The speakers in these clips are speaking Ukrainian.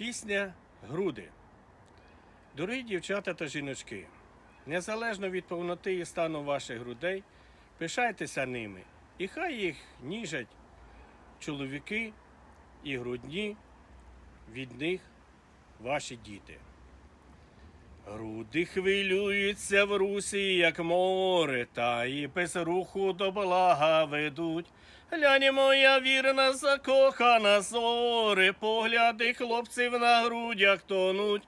Пісня Груди. Дорогі дівчата та жіночки, незалежно від повноти і стану ваших грудей, пишайтеся ними, і хай їх ніжать чоловіки і грудні від них ваші діти. Груди хвилюються в русі, як море, та і без руху до блага ведуть. Глянь, моя вірна, закохана зори, погляди хлопців на грудях тонуть.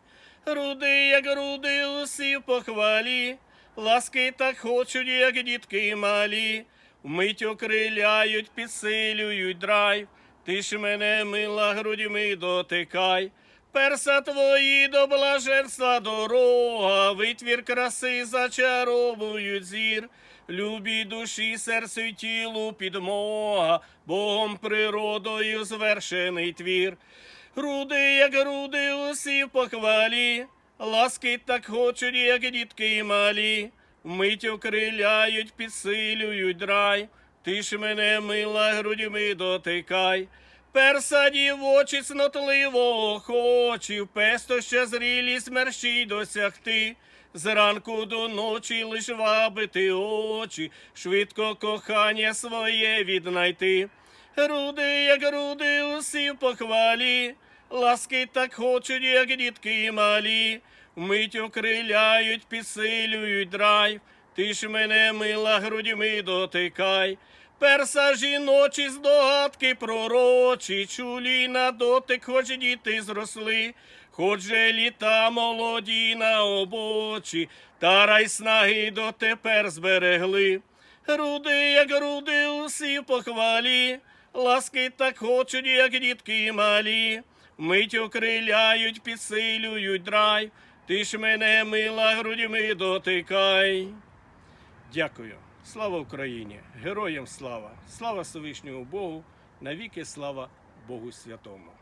Груди, як груди, усі похвалі, ласки так хочуть, як дітки малі, вмить окриляють, підсилюють драйв. Ти ж мене, мила, грудьми дотикай. Перса твої до блаженства дорога, витвір краси зачаровують зір, любі душі, серцю й тілу підмога, Богом природою звершений твір. Груди, як груди, усі в похвалі, ласки так хочуть, як дітки малі, вмить окриляють, підсилюють драй, ти ж мене, мила, грудьми дотикай. Перса дівочі цнотливо охочі, песто ще зрілість мерщій досягти. Зранку до ночі лиш вабити очі, швидко кохання своє віднайти. Груди, як груди, усі в похвалі, ласки так хочуть, як дітки малі, вмить окриляють, підсилюють драйв, ти ж мене, мила, грудьми дотикай. Перса жіночі здогадки пророчі, чулі на дотик, хоч діти зросли, хоч же літа молоді на обочі, та рай снаги дотепер зберегли. Груди, як груди, усі похвалі, ласки так хочуть, як дітки малі, мить окриляють, підсилюють драй, ти ж мене, мила, грудьми дотикай. Дякую. Слава Україні! Героям слава! Слава Всевишньому Богу! Навіки слава Богу Святому!